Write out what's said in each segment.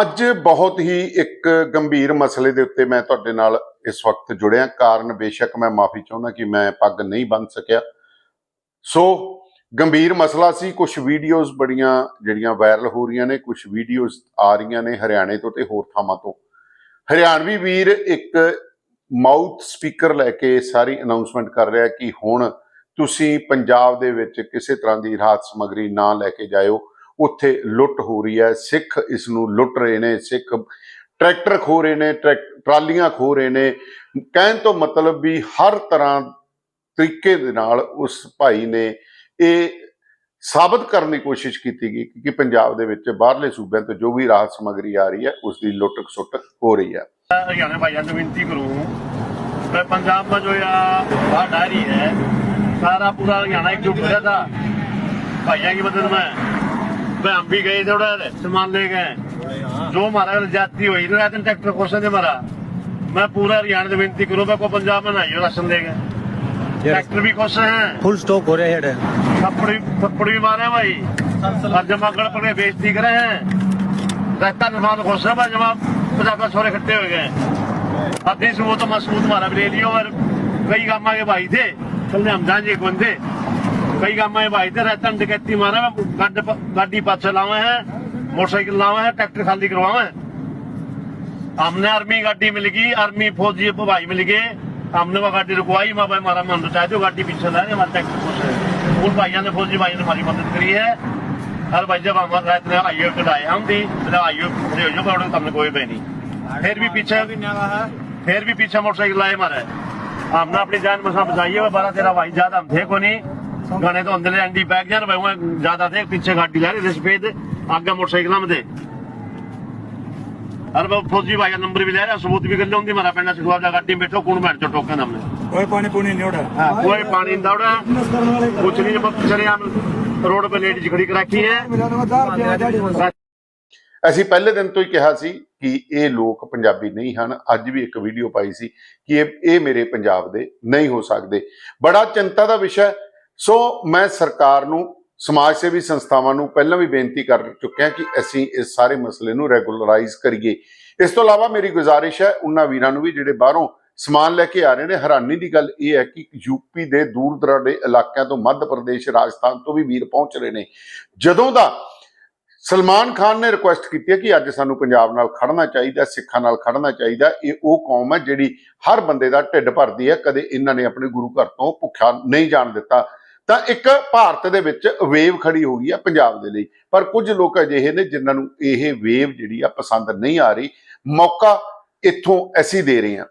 ਅੱਜ ਬਹੁਤ ਹੀ ਇੱਕ ਗੰਭੀਰ ਮਸਲੇ ਦੇ ਉੱਤੇ ਮੈਂ ਤੁਹਾਡੇ ਨਾਲ ਇਸ ਵਕਤ ਜੁੜਿਆ। ਕਾਰਨ ਬੇਸ਼ੱਕ ਮੈਂ ਮਾਫੀ ਚਾਹੁੰਦਾ ਕਿ ਮੈਂ ਪੱਗ ਨਹੀਂ ਬੰਨ ਸਕਿਆ। ਸੋ ਗੰਭੀਰ ਮਸਲਾ ਸੀ। ਕੁਝ ਵੀਡੀਓਜ਼ ਬੜੀਆਂ ਜਿਹੜੀਆਂ ਵਾਇਰਲ ਹੋ ਰਹੀਆਂ ਨੇ ਕੁਝ ਵੀਡੀਓਜ਼ ਆ ਰਹੀਆਂ ਨੇ ਹਰਿਆਣੇ ਤੋਂ ਤੇ ਹੋਰ ਥਾਵਾਂ ਤੋਂ। ਹਰਿਆਣਵੀ ਵੀਰ ਇੱਕ ਮਾਊਥ ਸਪੀਕਰ ਲੈ ਕੇ ਸਾਰੀ ਅਨਾਉਂਸਮੈਂਟ ਕਰ ਰਿਹਾ ਕਿ ਹੁਣ ਤੁਸੀਂ ਪੰਜਾਬ ਦੇ ਵਿੱਚ ਕਿਸੇ ਤਰ੍ਹਾਂ ਦੀ ਰਾਹਤ ਸਮੱਗਰੀ ਨਾ ਲੈ ਕੇ ਜਾਇਓ। ਉੱਥੇ ਲੁੱਟ ਹੋ ਰਹੀ ਹੈ, ਸਿੱਖ ਇਸ ਨੂੰ ਲੁੱਟ ਰਹੇ ਨੇ, ਸਿੱਖ ਟਰੈਕਟਰ ਖੋ ਰਹੇ ਨੇ ਟਰਾਲੀਆਂ ਖੋ ਰਹੇ ਨੇ। ਕਹਿਣ ਤੋਂ ਮਤਲਬ ਵੀ ਹਰ ਤਰ੍ਹਾਂ ਤਰੀਕੇ ਦੇ ਨਾਲ ਉਸ ਭਾਈ ਨੇ ਇਹ ਸਾਬਤ ਕਰਨ ਦੀ ਕੋਸ਼ਿਸ਼ ਕੀਤੀ ਗਈ ਕਿ ਪੰਜਾਬ ਦੇ ਵਿੱਚ ਬਾਹਰਲੇ ਸੂਬਿਆਂ ਤੋਂ ਜੋ ਵੀ ਰਾਹਤ ਸਮਗਰੀ ਆ ਰਹੀ ਹੈ ਉਸ ਦੀ ਲੁੱਟ ਖਸੁੱਟ ਹੋ। ਰਹੀ ਹੈ ਹਰਿਆਣਾ ਭਾਈਆਂ ਨੂੰ ਬੇਨਤੀ ਕਰੂੰ ਪੰਜਾਬ ਦਾ ਜੋ ਆ ਬਾੜ ਆ ਰਹੀ ਹੈ, ਸਾਰਾ ਪੂਰਾ ਹਰਿਆਣਾ ਇੱਕ ਜੋ ਭਾਈਆਂ ਦੀ ਮਦਦ ਮੈਂ हम भी गए थोड़ा सामान ले गए जो हमारा जाती हुई तो रहते ट्रैक्टर कोसा ने मारा मैं पूरा हरियाणा से विनती करूं मैं को पंजाब में नहीं राशन ले गए ट्रैक्टर भी कोसे हैं फुल स्टॉक हो रहा है थप्पड़ भी थप्पड़ भी मारे हैं भाई और जमा कर पड़ के बेइज्जती करे हैं रास्ता निर्माण खुश है भाई जमा पचास छोरे इकट्ठे हो गए अभी से वो तो मसूद हमारा भी ले लियो और कई गामा के भाई थे चलने हम जाएंगे एक बंदे कई गामा के भाई थे रास्ता में डकैती मारे हैं गाड़ी गाड़ी पाछे लावे हैं मोटरसाइकिल लावे हैं ट्रैक्टर खाली करवावे हैं हमने आर्मी गाड़ी मिल गई आर्मी फौजी भाई मिल गए हमने वो गाड़ी रुकवाई मैं भाई हमारा मन चाहे तो गाड़ी पीछे लाए हमारे ट्रैक्टर खुश है उन भाइयों ने फौजी भाई ने हमारी मदद करी है हर भाई जब हमारे रात में आइयो कटाए हम दी मेरा आइयो खड़े हो जाओ पकड़ो तुमने कोई पे नहीं फिर भी पीछे फिर भी पीछे मोटरसाइकिल लाए हमारे हमने अपनी जान बसा बचाई है बारह तेरह भाई ज्यादा हम थे को नहीं गाने तो अंदर एंडी बैग जान भाई वहाँ ज्यादा थे पीछे गाड़ी ला रहे थे सफेद आगे मोटरसाइकिल में थे अरे वो फौजी भाई का नंबर भी ले रहा सबूत भी कर लो हमारा पेंडा सिखवा गाड़ी में बैठो कौन बैठ चो टोकन हमने कोई पानी पुनी नहीं उड़ा कोई पानी नहीं दौड़ा कुछ नहीं जब चले हम रोड पे लेडीज खड़ी कर रखी है ਅਸੀਂ ਪਹਿਲੇ ਦਿਨ ਤੋਂ ਹੀ ਕਿਹਾ ਸੀ ਕਿ ਇਹ ਲੋਕ ਪੰਜਾਬੀ ਨਹੀਂ ਹਨ ਅੱਜ ਵੀ ਇੱਕ ਵੀਡੀਓ ਪਾਈ ਸੀ ਕਿ ਇਹ ਇਹ ਮੇਰੇ ਪੰਜਾਬ ਦੇ ਨਹੀਂ ਹੋ ਸਕਦੇ ਬੜਾ ਚਿੰਤਾ ਦਾ ਵਿਸ਼ਾ ਹੈ। ਸੋ ਮੈਂ ਸਰਕਾਰ ਨੂੰ, ਸਮਾਜ ਸੇਵੀ ਸੰਸਥਾਵਾਂ ਨੂੰ ਪਹਿਲਾਂ ਵੀ ਬੇਨਤੀ ਕਰ ਚੁੱਕਿਆ ਕਿ ਅਸੀਂ ਇਸ ਸਾਰੇ ਮਸਲੇ ਨੂੰ ਰੈਗੂਲਰਾਈਜ਼ ਕਰੀਏ। ਇਸ ਤੋਂ ਇਲਾਵਾ ਮੇਰੀ ਗੁਜ਼ਾਰਿਸ਼ ਹੈ, ਉਹਨਾਂ ਵੀਰਾਂ ਨੂੰ ਵੀ ਜਿਹੜੇ ਬਾਹਰੋਂ ਸਮਾਨ ਲੈ ਕੇ ਆ ਰਹੇ ਨੇ, ਹੈਰਾਨੀ ਦੀ ਗੱਲ ਇਹ ਹੈ ਕਿ ਯੂਪੀ ਦੇ ਦੂਰ ਦਰਾਡੇ ਇਲਾਕਿਆਂ ਤੋਂ ਮੱਧ ਪ੍ਰਦੇਸ਼, ਰਾਜਸਥਾਨ ਤੋਂ ਵੀ ਵੀਰ ਪਹੁੰਚ ਰਹੇ ਨੇ। ਜਦੋਂ ਦਾ ਸਲਮਾਨ ਖਾਨ ਨੇ ਰਿਕੁਐਸਟ ਕੀਤੀ ਹੈ ਕਿ ਅੱਜ ਸਾਨੂੰ ਪੰਜਾਬ ਨਾਲ ਖੜਨਾ ਚਾਹੀਦਾ, ਸਿੱਖਾਂ ਨਾਲ ਖੜਨਾ ਚਾਹੀਦਾ, ਇਹ ਉਹ ਕੌਮ ਹੈ ਜਿਹੜੀ ਹਰ ਬੰਦੇ ਦਾ ਢਿੱਡ ਭਰਦੀ ਹੈ, ਕਦੇ ਇਹਨਾਂ ਨੇ ਆਪਣੇ ਗੁਰੂ ਘਰ ਤੋਂ ਭੁੱਖਾ ਨਹੀਂ ਜਾਣ ਦਿੱਤਾ। ਤਾਂ ਇੱਕ ਭਾਰਤ ਦੇ ਵਿੱਚ ਵੇਵ ਖੜੀ ਹੋ ਗਈ ਆ ਪੰਜਾਬ ਦੇ ਲਈ। ਪਰ ਕੁਝ ਲੋਕ ਅਜਿਹੇ ਨੇ ਜਿਨ੍ਹਾਂ ਨੂੰ ਇਹ ਵੇਵ ਜਿਹੜੀ ਆ ਪਸੰਦ ਨਹੀਂ ਆ ਰਹੀ। ਮੌਕਾ ਇੱਥੋਂ ਅਸੀਂ ਦੇ ਰਹੇ ਹਾਂ।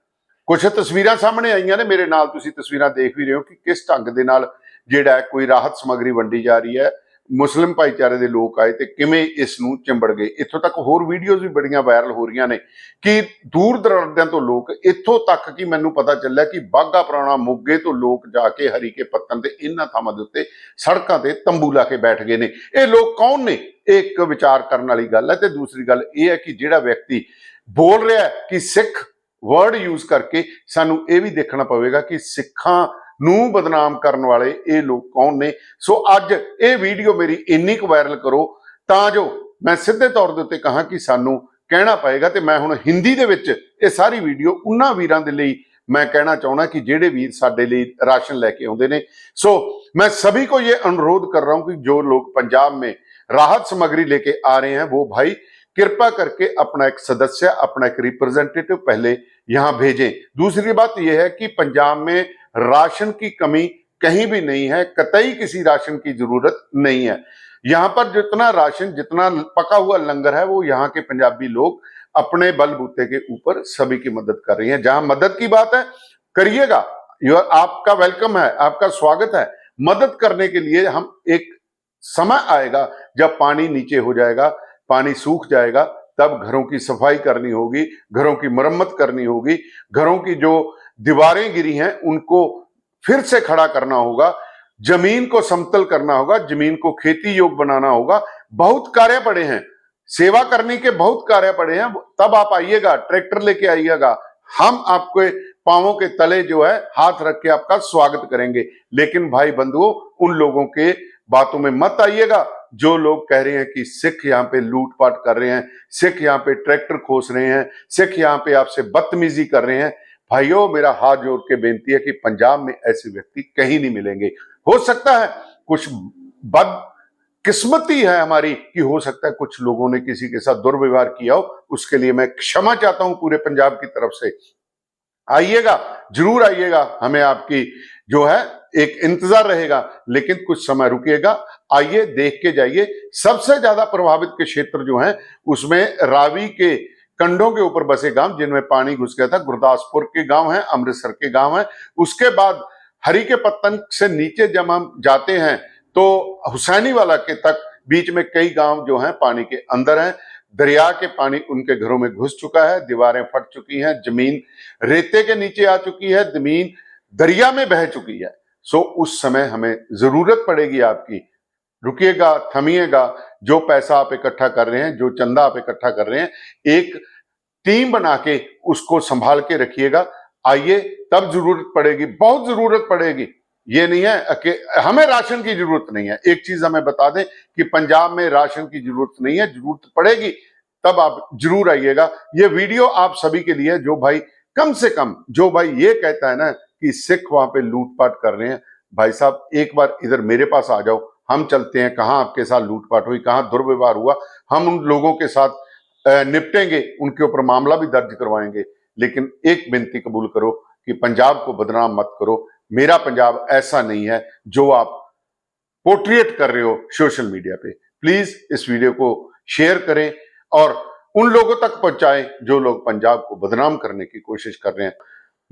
ਕੁਝ ਤਸਵੀਰਾਂ ਸਾਹਮਣੇ ਆਈਆਂ ਨੇ, ਮੇਰੇ ਨਾਲ ਤੁਸੀਂ ਤਸਵੀਰਾਂ ਦੇਖ ਵੀ ਰਹੇ ਹੋ ਕਿ ਕਿਸ ਢੰਗ ਦੇ ਨਾਲ ਜਿਹੜਾ ਕੋਈ ਰਾਹਤ ਸਮੱਗਰੀ ਵੰਡੀ ਜਾ ਰਹੀ ਹੈ। ਮੁਸਲਿਮ ਭਾਈਚਾਰੇ ਦੇ ਲੋਕ ਆਏ ਤੇ ਕਿਵੇਂ ਇਸ ਨੂੰ ਚਿੰਬੜ ਗਏ? ਇੱਥੋਂ ਤੱਕ ਹੋਰ ਵੀਡੀਓਜ਼ ਵੀ ਬੜੀਆਂ ਵਾਇਰਲ ਹੋ ਰਹੀਆਂ ਨੇ ਕਿ ਦੂਰ ਦਰਾਡਿਆਂ ਤੋਂ ਲੋਕ ਇੱਥੋਂ ਤੱਕ ਕਿ ਮੈਨੂੰ ਪਤਾ ਚੱਲਿਆ ਕਿ ਬਾਗਾ ਪੁਰਾਣਾ ਮੋਗੇ ਤੋਂ ਲੋਕ ਜਾ ਕੇ ਹਰੀਕੇ ਪੱਤਨ ਤੇ ਇਹਨਾਂ ਥਾਵਾਂ ਦੇ ਉੱਤੇ ਸੜਕਾਂ ਤੇ ਤੰਬੂ ਲਾ ਕੇ ਬੈਠ ਗਏ ਨੇ। ਇਹ ਲੋਕ ਕੌਣ ਨੇ? ਇਹ ਇੱਕ ਵਿਚਾਰ ਕਰਨ ਵਾਲੀ ਗੱਲ ਹੈ ਤੇ ਦੂਸਰੀ ਗੱਲ ਇਹ ਹੈ ਕਿ ਜਿਹੜਾ ਵਿਅਕਤੀ ਬੋਲ ਰਿਹਾ ਕਿ ਸਿੱਖ ਵਰਡ ਯੂਜ਼ ਕਰਕੇ ਸਾਨੂੰ ਇਹ ਵੀ ਦੇਖਣਾ ਪਵੇਗਾ ਕਿ ਸਿੱਖਾਂ ਨੂੰ ਬਦਨਾਮ ਕਰਨ ਵਾਲੇ ਇਹ ਲੋਕ ਕੌਣ ਨੇ ਸੋ ਅੱਜ ਇਹ ਵੀਡੀਓ ਮੇਰੀ ਇੰਨੀ ਕੁ ਵਾਇਰਲ ਕਰੋ ਤਾਂ ਜੋ ਮੈਂ ਸਿੱਧੇ ਤੌਰ ਦੇ ਉੱਤੇ ਕਹਾਂ ਕਿ ਸਾਨੂੰ ਕਹਿਣਾ ਪਏਗਾ ਤੇ ਮੈਂ ਹੁਣ ਹਿੰਦੀ ਦੇ ਵਿੱਚ ਇਹ ਸਾਰੀ ਵੀਡੀਓ ਉਹਨਾਂ ਵੀਰਾਂ ਦੇ ਲਈ ਮੈਂ ਕਹਿਣਾ ਚਾਹਣਾ ਕਿ ਜਿਹੜੇ ਵੀਰ ਸਾਡੇ ਲਈ ਰਾਸ਼ਨ ਲੈ ਕੇ ਆਉਂਦੇ ਨੇ ਸੋ मैं सभी को ये अनुरोध कर रहा हूं कि जो लोग पंजाब में राहत सामग्री लेके आ रहे हैं वो भाई कृपा करके अपना एक सदस्य अपना एक रिप्रेजेंटेटिव पहले यहां भेजें दूसरी बात यह है कि पंजाब में राशन की कमी कहीं भी नहीं है, कतई किसी राशन की ज़रूरत नहीं है। यहाँ पर जितना राशन, जितना पका हुआ लंगर है, वो यहाँ के पंजाबी लोग अपने बलबूते के ऊपर सभी की मदद कर रही हैं। जहाँ मदद की बात है, करिएगा। आपका वेलकम है, आपका स्वागत है। मदद करने के लिए हम एक समय आएगा, जब पानी नीचे हो जाएगा, पानी सूख जाएगा, तब घरों की सफ़ाई करनी होगी, घरों की मरम्मत करनी होगी, घरों की जो दीवारें गिरी हैं, उनको फिर से खड़ा करना होगा, ज़मीन को समतल करना होगा, ज़मीन को खेती योग बनाना होगा। बहुत कार्य पड़े हैं, सेवा करने के बहुत कार्य पड़े हैं, तब आप आइएगा, ट्रैक्टर लेके आइएगा, हम आपके पावों के तले जो है, हाथ रख के आपका स्वागत करेंगे। लेकिन भाई बंधुओं, उन लोगों के बातों में मत आइएगा, जो लोग कह रहे हैं कि सिख यहाँ पे लूटपाट कर रहे हैं, सिख यहाँ पे ट्रैक्टर खोस रहे हैं, सिख यहाँ पे आपसे बदतमीजी कर रहे हैं। भाइयों, मेरा हाथ जोड़ के बेनती है कि पंजाब में ऐसे व्यक्ति कहीं नहीं मिलेंगे। हो सकता है कुछ बद किस्मती है हमारी कि हो सकता है कुछ लोगों ने किसी के साथ दुर्व्यवहार किया हो। उसके लिए मैं क्षमा चाहता हूँ पूरे पंजाब की तरफ़ से। आइएगा, ज़रूर आइएगा, हमें आपकी जो है एक इंतज़ार रहेगा, लेकिन कुछ समय रुकिएगा। आइए, देख के जाइए। सबसे ज़्यादा प्रभावित के क्षेत्र जो हैं, उसमें रावी के कंडों के ऊपर बसे गाँव, जिनमें पानी घुस गया था। गुरदासपुर के गाँव हैं, अमृतसर के गाँव हैं। उसके बाद हरी के पत्तन से नीचे जब हम जाते हैं तो हुसैनी वाला के तक बीच में कई गाँव जो हैं, पानी के अंदर हैं। दरिया के पानी उनके घरों में घुस चुका है, दीवारें फट चुकी हैं, ज़मीन रेते के नीचे आ चुकी है, ज़मीन दरिया में बह चुकी है। सो, उस समय हमें ज़रूरत पड़ेगी आपकी। रुकिएगा, थमिएगा जो पैसा आप इकट्ठा कर रहे हैं, जो चंदा आप इकट्ठा कर रहे हैं, एक टीम बना के उसको संभाल के रखिएगा। आइए, तब ज़रूरत पड़ेगी, बहुत ज़रूरत पड़ेगी। ये नहीं है कि हमें राशन की ज़रूरत नहीं है। एक चीज़ हमें बता दें कि पंजाब में राशन की ज़रूरत नहीं है, ज़रूरत पड़ेगी, तब आप ज़रूर आइएगा। ये वीडियो आप सभी के लिए जो भाई कम से कम, जो भाई ये कहता है ना कि सिख वहाँ पे लूटपाट कर रहे हैं। भाई साहब, एक बार इधर मेरे पास आ जाओ हम चलते हैं, कहाँ आपके साथ लूटपाट हुई, कहाँ दुर्व्यवहार हुआ, हम उन लोगों के साथ निपटेंगे, उनके ऊपर मामला भी दर्ज करवाएँगे। लेकिन एक विनती कबूल करो कि पंजाब को बदनाम मत करो। मेरा पंजाब ऐसा नहीं है जो आप पोर्ट्रेट कर रहे हो सोशल मीडिया पे। प्लीज़ इस वीडियो को शेयर करें और उन लोगों तक पहुंचाएँ जो लोग पंजाब को बदनाम करने की कोशिश कर रहे हैं।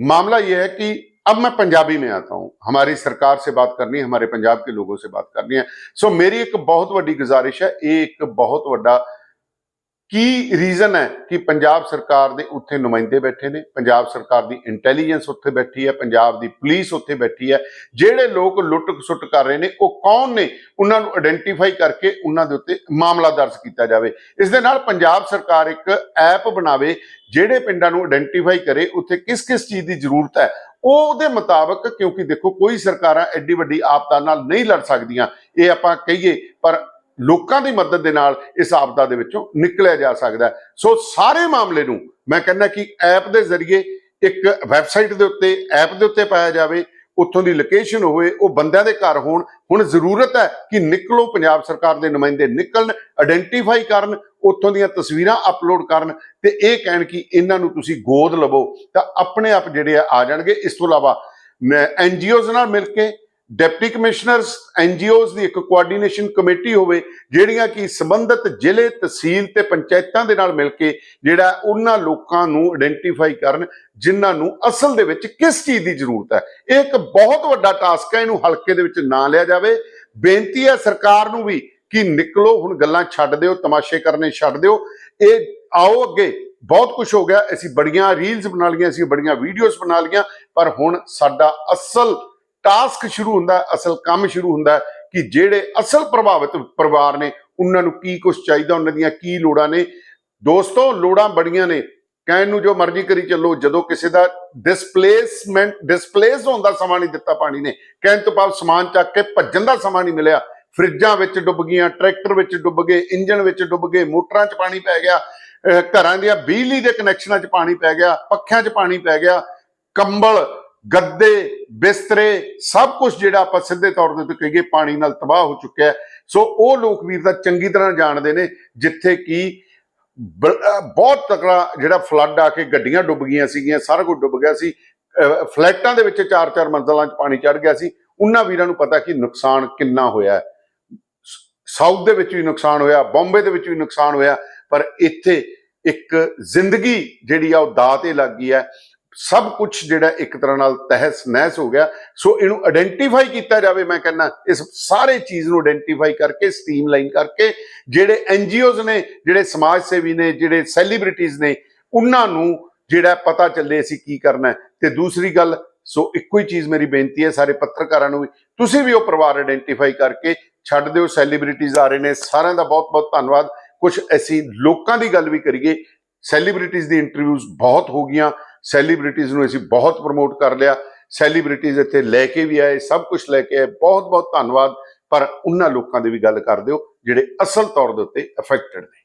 मामला यह है कि अब मैं पंजाबी में आता हूं हमारी सरकार से बात करनी है हमारे पंजाब के लोगों से बात करनी है सो मेरी एक बहुत बड़ी गुजारिश है एक बहुत ਵੱਡਾ ਕੀ ਰੀਜ਼ਨ ਹੈ ਕਿ ਪੰਜਾਬ ਸਰਕਾਰ ਦੇ ਉੱਥੇ ਨੁਮਾਇੰਦੇ ਬੈਠੇ ਨੇ? ਪੰਜਾਬ ਸਰਕਾਰ ਦੀ ਇੰਟੈਲੀਜੈਂਸ ਉੱਥੇ ਬੈਠੀ ਹੈ, ਪੰਜਾਬ ਦੀ ਪੁਲਿਸ ਉੱਥੇ ਬੈਠੀ ਹੈ। ਜਿਹੜੇ ਲੋਕ ਲੁੱਟ ਸੁੱਟ ਕਰ ਰਹੇ ਨੇ, ਉਹ ਕੌਣ ਨੇ? ਉਹਨਾਂ ਨੂੰ ਆਇਡੈਂਟੀਫਾਈ ਕਰਕੇ ਉਹਨਾਂ ਦੇ ਉੱਤੇ ਮਾਮਲਾ ਦਰਜ ਕੀਤਾ ਜਾਵੇ। ਇਸ ਦੇ ਨਾਲ ਪੰਜਾਬ ਸਰਕਾਰ ਇੱਕ ਐਪ ਬਣਾਵੇ, ਜਿਹੜੇ ਪਿੰਡਾਂ ਨੂੰ ਆਇਡੈਂਟੀਫਾਈ ਕਰੇ, ਉੱਥੇ ਕਿਸ ਕਿਸ ਚੀਜ਼ ਦੀ ਜ਼ਰੂਰਤ ਹੈ। ਉਹ ਉਹਦੇ ਮੁਤਾਬਕ, ਕਿਉਂਕਿ ਦੇਖੋ, ਕੋਈ ਸਰਕਾਰਾਂ ਐਡੀ ਵੱਡੀ ਆਪਦਾ ਨਾਲ ਨਹੀਂ ਲੜ ਸਕਦੀਆਂ। ਇਹ ਆਪਾਂ ਕਹੀਏ, ਪਰ ਲੋਕਾਂ ਦੀ ਮਦਦ ਦੇ ਨਾਲ ਇਸ ਆਪਦਾ ਦੇ ਵਿੱਚੋਂ ਨਿਕਲਿਆ ਜਾ ਸਕਦਾ ਸੋ ਸਾਰੇ ਮਾਮਲੇ ਨੂੰ ਮੈਂ ਕਹਿੰਦਾ ਕਿ ਐਪ ਦੇ ਜ਼ਰੀਏ ਇੱਕ ਵੈਬਸਾਈਟ ਦੇ ਉੱਤੇ, ਐਪ ਦੇ ਉੱਤੇ ਪਾਇਆ ਜਾਵੇ, ਉੱਥੋਂ ਦੀ ਲੋਕੇਸ਼ਨ ਹੋਵੇ, ਉਹ ਬੰਦਿਆਂ ਦੇ ਘਰ ਹੋਣ। ਹੁਣ ਜ਼ਰੂਰਤ ਹੈ ਕਿ ਨਿਕਲੋ, ਪੰਜਾਬ ਸਰਕਾਰ ਦੇ ਨੁਮਾਇੰਦੇ ਨਿਕਲਣ ਆਇਡੈਂਟੀਫਾਈ ਕਰਨ, ਉੱਥੋਂ ਦੀਆਂ ਤਸਵੀਰਾਂ ਅਪਲੋਡ ਕਰਨ ਤੇ ਇਹ ਕਹਿਣ ਕਿ ਇਹਨਾਂ ਨੂੰ ਤੁਸੀਂ ਗੋਦ ਲਵੋ ਤਾਂ ਆਪਣੇ ਆਪ ਜਿਹੜੇ ਆ ਆ ਜਾਣਗੇ। ਇਸ ਤੋਂ ਇਲਾਵਾ ਐਨਜੀਓਜ਼ ਨਾਲ ਮਿਲ ਕੇ ਡਿਪਟੀ ਕਮਿਸ਼ਨਰਸ ਐਨਜੀਓਜ਼ ਦੀ ਇੱਕ ਕੋਆਰਡੀਨੇਸ਼ਨ ਕਮੇਟੀ ਹੋਵੇ, ਜਿਹੜੀਆਂ ਕਿ ਸੰਬੰਧਿਤ ਜ਼ਿਲ੍ਹੇ, ਤਹਿਸੀਲ ਤੇ ਪੰਚਾਇਤਾਂ ਦੇ ਨਾਲ ਮਿਲ ਕੇ ਜਿਹੜਾ ਉਹਨਾਂ ਲੋਕਾਂ ਨੂੰ ਆਇਡੈਂਟੀਫਾਈ ਕਰਨ, ਜਿਨ੍ਹਾਂ ਨੂੰ ਅਸਲ ਦੇ ਵਿੱਚ ਕਿਸ ਚੀਜ਼ ਦੀ ਜ਼ਰੂਰਤ ਹੈ। ਇਹ ਇੱਕ ਬਹੁਤ ਵੱਡਾ ਟਾਸਕ ਹੈ, ਇਹਨੂੰ ਹਲਕੇ ਦੇ ਵਿੱਚ ਨਾ ਲਿਆ ਜਾਵੇ। ਬੇਨਤੀ ਹੈ ਸਰਕਾਰ ਨੂੰ ਵੀ ਕਿ ਨਿਕਲੋ, ਹੁਣ ਗੱਲਾਂ ਛੱਡ ਦਿਓ, ਤਮਾਸ਼ੇ ਕਰਨੇ ਛੱਡ ਦਿਓ। ਇਹ ਆਓ ਅੱਗੇ, ਬਹੁਤ ਕੁਝ ਹੋ ਗਿਆ, ਅਸੀਂ ਬੜੀਆਂ ਰੀਲਸ ਬਣਾ ਲਈਆਂ, ਅਸੀਂ ਬੜੀਆਂ ਵੀਡੀਓਜ਼ ਬਣਾ ਲਈਆਂ, ਪਰ ਹੁਣ ਸਾਡਾ ਅਸਲ ਟਾਸਕ ਸ਼ੁਰੂ ਹੁੰਦਾ, ਅਸਲ ਕੰਮ ਸ਼ੁਰੂ ਹੁੰਦਾ ਕਿ ਜਿਹੜੇ ਅਸਲ ਪ੍ਰਭਾਵਿਤ ਪਰਿਵਾਰ ਨੇ, ਉਹਨਾਂ ਨੂੰ ਕੀ ਕੁਝ ਚਾਹੀਦਾ, ਉਹਨਾਂ ਦੀਆਂ ਕੀ ਲੋੜਾਂ ਨੇ। ਦੋਸਤੋ, ਲੋੜਾਂ ਬੜੀਆਂ ਨੇ। ਕਹਿਣ ਨੂੰ ਜੋ ਮਰਜ਼ੀ ਕਰੀ ਚੱਲੋ, ਜਦੋਂ ਕਿਸੇ ਦਾ ਡਿਸਪਲੇਸਮੈਂਟ ਡਿਸਪਲੇਸ ਹੋਣ ਦਾ ਸਮਾਂ ਨਹੀਂ ਦਿੱਤਾ ਪਾਣੀ ਨੇ, ਕਹਿਣ ਤੋਂ ਬਾਅਦ ਸਮਾਨ ਚੱਕ ਕੇ ਭੱਜਣ ਦਾ ਸਮਾਂ ਨਹੀਂ ਮਿਲਿਆ। ਫਰਿੱਜਾਂ ਵਿੱਚ ਡੁੱਬ ਗਈਆਂ, ਟਰੈਕਟਰ ਵਿੱਚ ਡੁੱਬ ਗਏ ਇੰਜਨ ਵਿੱਚ ਡੁੱਬ ਗਏ, ਮੋਟਰਾਂ 'ਚ ਪਾਣੀ ਪੈ ਗਿਆ ਘਰਾਂ ਦੀਆਂ ਬਿਜਲੀ ਦੇ ਕਨੈਕਸ਼ਨਾਂ 'ਚ ਪਾਣੀ ਪੈ ਗਿਆ, ਪੱਖਿਆਂ 'ਚ ਪਾਣੀ ਪੈ ਗਿਆ, ਕੰਬਲ ਗੱਦੇ, ਬਿਸਤਰੇ, ਸਭ ਕੁਝ ਜਿਹੜਾ ਆਪਾਂ ਸਿੱਧੇ ਤੌਰ ਦੇ ਉੱਤੇ ਕਹੀਏ ਪਾਣੀ ਨਾਲ ਤਬਾਹ ਹੋ ਚੁੱਕਿਆ ਹੈ। ਸੋ ਉਹ ਲੋਕ ਵੀਰ ਦਾ ਚੰਗੀ ਤਰ੍ਹਾਂ ਜਾਣਦੇ ਨੇ ਜਿੱਥੇ ਕਿ ਬਹੁਤ ਤਕੜਾ ਜਿਹੜਾ ਫਲੱਡ ਆ ਕੇ ਗੱਡੀਆਂ ਡੁੱਬ ਗਈਆਂ ਸੀਗੀਆਂ, ਸਾਰਾ ਕੁਝ ਡੁੱਬ ਗਿਆ ਸੀ। ਫਲੈਟਾਂ ਦੇ ਵਿੱਚ ਚਾਰ ਚਾਰ ਮੰਜ਼ਲਾਂ 'ਚ ਪਾਣੀ ਚੜ ਗਿਆ ਸੀ। ਉਹਨਾਂ ਵੀਰਾਂ ਨੂੰ ਪਤਾ ਕਿ ਨੁਕਸਾਨ ਕਿੰਨਾ ਹੋਇਆ ਸਾਊਥ ਦੇ ਵਿੱਚ ਵੀ ਨੁਕਸਾਨ ਹੋਇਆ, ਬੰਬੇ ਦੇ ਵਿੱਚ ਵੀ ਨੁਕਸਾਨ ਹੋਇਆ, ਪਰ ਇੱਥੇ ਇੱਕ ਜ਼ਿੰਦਗੀ ਜਿਹੜੀ ਆ ਉਹ ਦਾਅ ਤੇ ਲੱਗ ਗਈ ਹੈ। ਸਭ ਕੁਝ ਜਿਹੜਾ ਇੱਕ ਤਰ੍ਹਾਂ ਨਾਲ ਤਹਿਸ ਨਹਿਸ ਹੋ ਗਿਆ। ਸੋ ਇਹਨੂੰ ਆਇਡੈਂਟੀਫਾਈ ਕੀਤਾ ਜਾਵੇ, ਮੈਂ ਕਹਿੰਦਾ, ਇਸ ਸਾਰੇ ਚੀਜ਼ ਨੂੰ ਆਇਡੈਂਟੀਫਾਈ ਕਰਕੇ ਸਟ੍ਰੀਮਲਾਈਨ ਕਰਕੇ, ਜਿਹੜੇ ਐਨਜੀਓਜ਼ ਨੇ, ਜਿਹੜੇ ਸਮਾਜ ਸੇਵੀ ਨੇ, ਜਿਹੜੇ ਸੈਲੀਬ੍ਰਿਟੀਜ਼ ਨੇ, ਉਹਨਾਂ ਨੂੰ ਜਿਹੜਾ ਪਤਾ ਚੱਲੇ ਅਸੀਂ ਕੀ ਕਰਨਾ ਹੈ। ਤੇ ਦੂਸਰੀ ਗੱਲ, ਸੋ ਇੱਕੋ ਹੀ ਚੀਜ਼ ਮੇਰੀ ਬੇਨਤੀ ਹੈ ਸਾਰੇ ਪੱਤਰਕਾਰਾਂ ਨੂੰ ਵੀ, ਤੁਸੀਂ ਵੀ ਉਹ ਪਰਿਵਾਰ ਆਇਡੈਂਟੀਫਾਈ ਕਰਕੇ ਛੱਡ ਦਿਓ। ਸੈਲੀਬ੍ਰਿਟੀਜ਼ ਆ ਰਹੇ ਨੇ, ਸਾਰਿਆਂ ਦਾ ਬਹੁਤ ਬਹੁਤ ਧੰਨਵਾਦ। ਕੁਝ ਅਸੀਂ ਲੋਕਾਂ ਦੀ ਗੱਲ ਵੀ ਕਰੀਏ ਸੈਲੀਬ੍ਰਿਟੀਜ਼ ਦੀ ਇੰਟਰਵਿਊਜ਼ ਬਹੁਤ ਹੋ ਗਈਆਂ। ਸੈਲੀਬ੍ਰਿਟੀਜ਼ ਨੂੰ ਅਸੀਂ ਬਹੁਤ ਪ੍ਰਮੋਟ ਕਰ ਲਿਆ। ਸੈਲੀਬ੍ਰਿਟੀਜ਼ ਇੱਥੇ ਲੈ ਕੇ ਵੀ ਆਏ, ਸਭ ਕੁਝ ਲੈ ਕੇ ਆਏ। ਬਹੁਤ ਬਹੁਤ ਧੰਨਵਾਦ। ਪਰ ਉਹਨਾਂ ਲੋਕਾਂ ਦੀ ਵੀ ਗੱਲ ਕਰ ਦਿਓ, ਜਿਹੜੇ ਅਸਲ ਤੌਰ ਦੇ ਉੱਤੇ ਅਫੈਕਟਡ ਨੇ।